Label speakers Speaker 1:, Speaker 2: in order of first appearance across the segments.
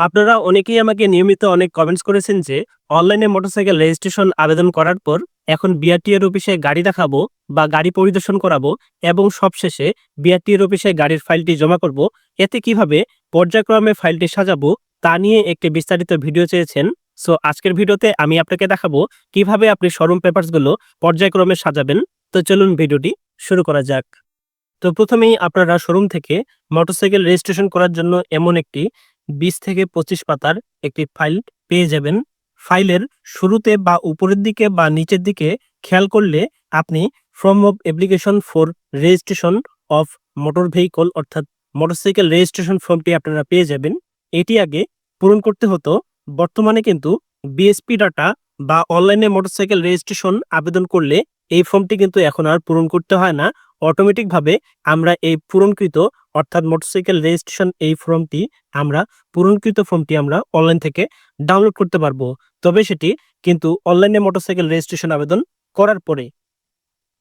Speaker 1: আপনারা অনেকেই আমাকে নিয়মিত অনেক কমেন্টস করেছেন যে, অনলাইনে মোটরসাইকেল রেজিস্ট্রেশন আবেদন করার পর এখন বিআরটিএর অফিসে গাড়ি দেখাবো বা গাড়ি পরিদর্শন করাবো এবং সবশেষে বিআরটিএর অফিসে গাড়ির ফাইলটি জমা করব। এতে কীভাবে পর্যায়ক্রমে ফাইলটি সাজাবো তা নিয়ে একটি বিস্তারিত ভিডিও চেয়েছেন। সো আজকের ভিডিওতে আমি আপনাকে দেখাবো কীভাবে আপনি শোরুম পেপারসগুলো পর্যায়ক্রমে সাজাবেন। তো চলুন ভিডিওটি শুরু করা যাক। তো প্রথমেই আপনারা শোরুম থেকে মোটরসাইকেল রেজিস্ট্রেশন করার জন্য এমন একটি বিশ থেকে পঁচিশ পাতার একটি ফাইল পেয়ে যাবেন। ফাইলের শুরুতে বা উপরের দিকে বা নিচের দিকে খেয়াল করলে আপনি form of application for registration of motor vehicle অর্থাৎ মোটরসাইকেল রেজিস্ট্রেশন ফর্মটি আপনারা পেয়ে যাবেন। এটি আগে পূরণ করতে হতো। বর্তমানে কিন্তু বিএসপি ডাটা বা অনলাইনে মোটরসাইকেল রেজিস্ট্রেশন আবেদন করলে এই ফর্মটি কিন্তু এখন আর পূরণ করতে হয় না। অটোমেটিকভাবে আমরা এই পূরণকৃত অর্থাৎ মোটরসাইকেল রেজিস্ট্রেশন এই ফর্মটি আমরা, পূরণকৃত ফর্মটি আমরা অনলাইন থেকে ডাউনলোড করতে পারব। তবে সেটি কিন্তু অনলাইনে মোটরসাইকেল রেজিস্ট্রেশন আবেদন করার পরে।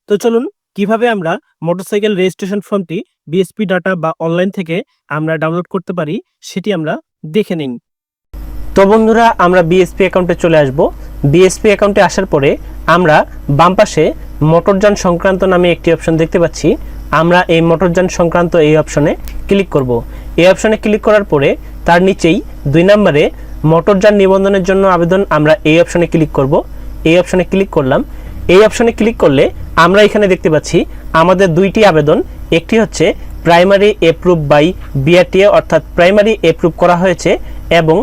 Speaker 1: তো চলুন, কীভাবে আমরা মোটরসাইকেল রেজিস্ট্রেশন ফর্মটি বিএসপি ডাটা বা অনলাইন থেকে আমরা ডাউনলোড করতে পারি, সেটি আমরা দেখে নিন। তো বন্ধুরা, আমরা বিএসপি অ্যাকাউন্টে চলে আসব। বিএসপি অ্যাকাউন্টে আসার পরে আমরা বাম পাশে মোটরযান সংক্রান্ত নামে একটি অপশন দেখতে পাচ্ছি। আমরা এই মোটরযান সংক্রান্ত এই অপশনে ক্লিক করব। এই অপশনে ক্লিক করার পরে তার নিচেই দুই নম্বরে মোটরযান নিবন্ধনের জন্য আবেদন আমরা এই অপশনে ক্লিক করব। এই অপশনে ক্লিক করলাম। এই অপশনে ক্লিক করলে আমরা এখানে দেখতে পাচ্ছি আমাদের দুইটি আবেদন। একটি হচ্ছে প্রাইমারি এপ্রুভ বাই বিআরটিএ অর্থাৎ প্রাইমারি এপ্রুভ করা হয়েছে এবং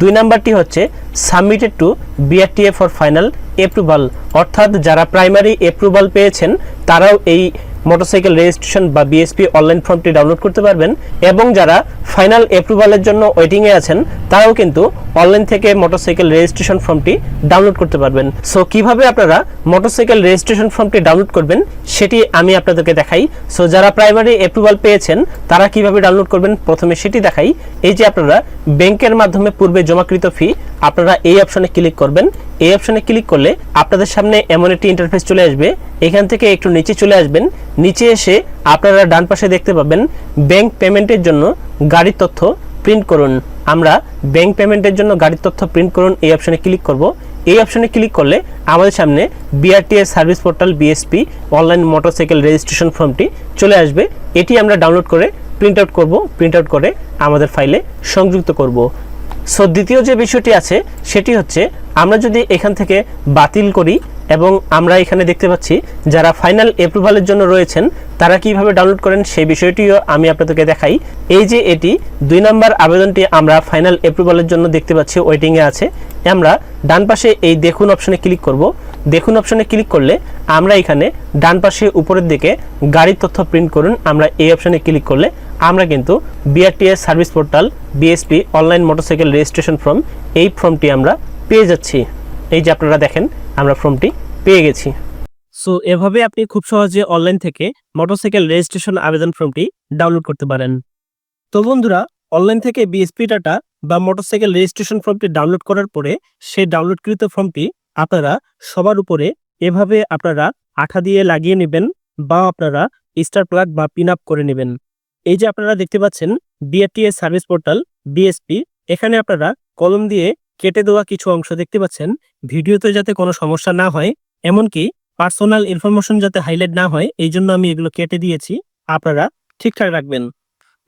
Speaker 1: দুই নাম্বারটি হচ্ছে submitted to BRTA for final approval. অর্থাৎ যারা প্রাইমারি এপ্রুভাল পেয়েছেন তারাও এই মোটরসাইকেল রেজিস্ট্রেশন বা বিএসপি অনলাইন ফর্মটি ডাউনলোড করতে পারবেন এবং যারা ফাইনাল অ্যাপ্রুভালের জন্য ওয়েটিংয়ে আছেন, তারাও কিন্তু অনলাইন থেকে মোটরসাইকেল রেজিস্ট্রেশন ফর্মটি ডাউনলোড করতে পারবেন। সো কীভাবে আপনারা মোটরসাইকেল রেজিস্ট্রেশন ফর্মটি ডাউনলোড করবেন, সেটি আমি আপনাদেরকে দেখাই। সো যারা প্রাইমারি অ্যাপ্রুভাল পেয়েছেন, তারা কীভাবে ডাউনলোড করবেন, প্রথমে সেটি দেখাই। এই যে আপনারা ব্যাংকের মাধ্যমে পূর্বে জমাকৃত ফি আপনারা এই অপশনে ক্লিক করবেন। এই অপশনে ক্লিক করলে আপনাদের সামনে এমন একটি ইন্টারফেস চলে আসবে। এখান থেকে একটু নিচে চলে আসবেন। নিচে এসে আপনারা ডান পাশে দেখতে পাবেন ব্যাংক পেমেন্টের জন্য গাড়ির তথ্য প্রিন্ট করুন। আমরা ব্যাংক পেমেন্টের জন্য গাড়ির তথ্য প্রিন্ট করুন, এই অপশনে ক্লিক করব। এই অপশনে ক্লিক করলে আমাদের সামনে BRTS service portal BSP online motorcycle registration ফর্মটি চলে আসবে। এটি আমরা ডাউনলোড করে প্রিন্ট আউট করব। প্রিন্ট আউট করে আমাদের ফাইলে সংযুক্ত করব। সো দ্বিতীয় যে বিষয়টি আছে, সেটি হচ্ছে আমরা যদি এখান থেকে বাতিল করি এবং আমরা এখানে দেখতে পাচ্ছি যারা ফাইনাল অ্যাপ্রুভালের জন্য রয়েছেন, তারা কীভাবে ডাউনলোড করেন সেই বিষয়টিও আমি আপনাদেরকে দেখাই। এই যে এটি, দুই নম্বর আবেদনটি আমরা ফাইনাল অ্যাপ্রুভালের জন্য দেখতে পাচ্ছি ওয়েটিংয়ে আছে। আমরা ডান পাশে এই দেখুন অপশনে ক্লিক করব। দেখুন অপশনে ক্লিক করলে আমরা এখানে ডান পাশে উপরের দিকে গাড়ির তথ্য প্রিন্ট করুন। আমরা এই অপশনে ক্লিক করলে আমরা কিন্তু BRTS service portal BSP online motorcycle registration form, এই ফর্মটি আমরা পেয়ে যাচ্ছি। এই যে আপনারা দেখেন, আমরা ফর্মটি পেয়ে গেছি। সো, এভাবে আপনি খুব সহজে অনলাইন থেকে মোটরসাইকেল রেজিস্ট্রেশন আবেদন ফর্মটি ডাউনলোড করতে পারেন। তো বন্ধুরা, অনলাইন থেকে বিএসপি ডাটা বা মোটরসাইকেল রেজিস্ট্রেশন ফর্মটি ডাউনলোড করার পরে সেই ডাউনলোডকৃত ফর্মটি আপনারা সবার উপরে এভাবে আপনারা আঠা দিয়ে লাগিয়ে নেবেন বা আপনারা স্টার প্লাগ বা পিন আপ করে নেবেন। এই যে আপনারা দেখতে পাচ্ছেন, বিআরটিএস সার্ভিস পোর্টাল, বিএসপি, এখানে আপনারা কলম দিয়ে কেটে দেওয়া কিছু অংশ দেখতে পাচ্ছেন। ভিডিওতে যাতে কোনো সমস্যা না হয়, এমনকি পার্সোনাল ইনফরমেশন যাতে হাইলাইট না হয়, এই জন্য আমি এগুলো কেটে দিয়েছি, আপনারা ঠিকঠাক রাখবেন।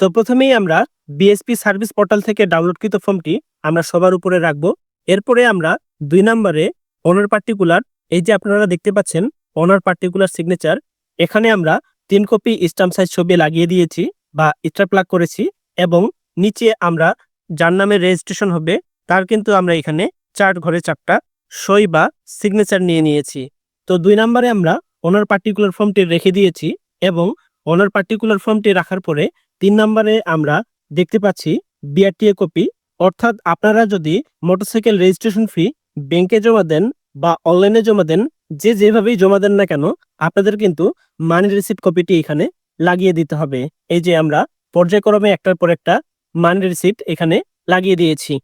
Speaker 1: তো প্রথমেই আমরা বিএসপি সার্ভিস পোর্টাল থেকে ডাউনলোডকৃত ফর্মটি আমরা সবার উপরে রাখব। এরপরে আমরা দুই নম্বরে অনার পার্টিকুলার এই যে আপনারা দেখতে পাচ্ছেন অনার পার্টিকুলার সিগনেচার এখানে আমরা তিন কপি স্টাম্প সাইজ ছবি লাগিয়ে দিয়েছি বা স্টার প্লাগ করেছি এবং নিচে আমরা যার নামে রেজিস্ট্রেশন হবে, তার কিন্তু আমরা এখানে চার ঘরে চারটা সই বা সিগনেচার নিয়ে নিয়েছি। তো দুই নম্বরে আমরা ওনার পার্টিকুলার ফর্মটি রেখে দিয়েছি এবং ওনার পার্টিকুলার ফর্মটি রাখার পরে তিন নম্বরে আমরা দেখতে পাচ্ছি বিআরটিএ কপি অর্থাৎ আপনারা যদি মোটরসাইকেল রেজিস্ট্রেশন ফি ব্যাংকে জমা দেন বা অনলাইনে জমা দেন, যে যেভাবেই জমা দেন না কেন, আপনাদের কিন্তু মানি রিসিপ্ট কপিটি এখানে লাগিয়ে দিতে হবে। এই যে আমরা পর্যায়ক্রমে একটার পর একটা মানি রিসিপ্ট এখানে লাগিয়ে দিয়েছি।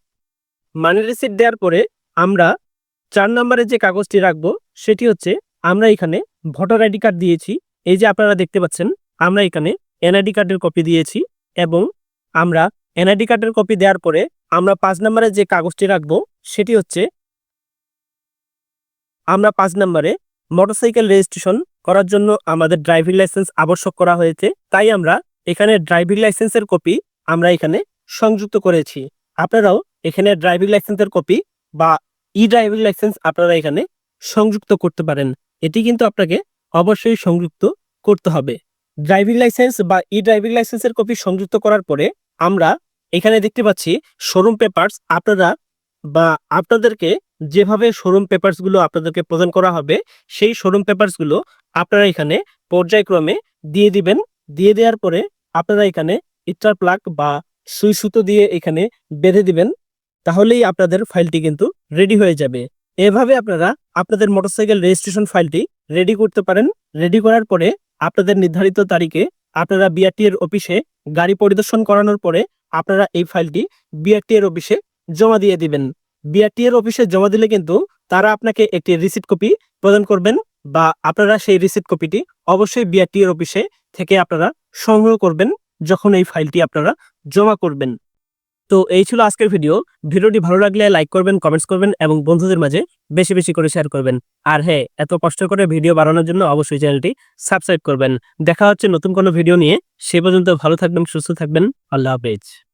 Speaker 1: মানি রিসিপ্ট দেওয়ার পরে আমরা চার নম্বরে যে কাগজটি রাখব, সেটি হচ্ছে আমরা এখানে ভোটার আইডি কার্ড দিয়েছি। এই যে আপনারা দেখতে পাচ্ছেন, আমরা এখানে এনআইডি কার্ডের কপি দিয়েছি এবং আমরা এনআইডি কার্ডের কপি দেওয়ার পরে আমরা পাঁচ নম্বরে যে কাগজটি রাখব, সেটি হচ্ছে আমরা পাঁচ নম্বরে মোটরসাইকেল রেজিস্ট্রেশন করার জন্য আমাদের ড্রাইভিং লাইসেন্স আবশ্যক করা হয়েছে। তাই আমরা এখানে ড্রাইভিং লাইসেন্সের কপি আমরা এখানে সংযুক্ত করেছি। আপনারাও এখানে ড্রাইভিং লাইসেন্সের কপি বা ই ড্রাইভিং লাইসেন্স আপনারা এখানে সংযুক্ত করতে পারেন। এটি কিন্তু আপনাকে অবশ্যই সংযুক্ত করতে হবে। ড্রাইভিং লাইসেন্স বা ই ড্রাইভিং লাইসেন্সের কপি সংযুক্ত করার পরে আমরা এখানে দেখতে পাচ্ছি শোরুম পেপারস। আপনারা বা আপনাদেরকে যেভাবে শোরুম পেপারসগুলো আপনাদেরকে প্রদান করা হবে, সেই শোরুম পেপারসগুলো আপনারা এখানে পর্যায়ক্রমে দিয়ে দিবেন। দিয়ে দেওয়ার পরে আপনারা এখানে ইটার প্লাগ বা সুই সুতো দিয়ে এখানে বেঁধে দিবেন। তাহলেই আপনাদের ফাইলটি কিন্তু রেডি হয়ে যাবে। এভাবে আপনারা আপনাদের মোটরসাইকেল রেজিস্ট্রেশন ফাইলটি রেডি করতে পারেন। রেডি করার পরে আপনাদের নির্ধারিত তারিখে আপনারা বিআরটি এর অফিসে গাড়ি পরিদর্শন করানোর পরে আপনারা এই ফাইলটি বিআরটি এর অফিসে জমা দিয়ে দিবেন। বিআরটি এর অফিসে জমা দিলে কিন্তু তারা আপনাকে একটি রিসিপ্ট কপি প্রদান করবেন বা আপনারা সেই রিসিট কপিটি অবশ্যই বিআরটি এর অফিসে থেকে আপনারা সংগ্রহ করবেন যখন এই ফাইলটি আপনারা জমা করবেন। তো এই ছিল আজকের ভিডিও ভিডিওটি ভালো লাগলে লাইক করবেন কমেন্টস করবেন এবং বন্ধুদের মাঝে বেশি বেশি করে শেয়ার করবেন। আর হ্যাঁ এত কষ্ট করে ভিডিও বানানোর জন্য অবশ্যই চ্যানেলটি সাবস্ক্রাইব করবেন। দেখা হচ্ছে নতুন কোনো ভিডিও নিয়ে। সে পর্যন্ত ভালো থাকবেন, সুস্থ থাকবেন। আল্লাহ হাফেজ।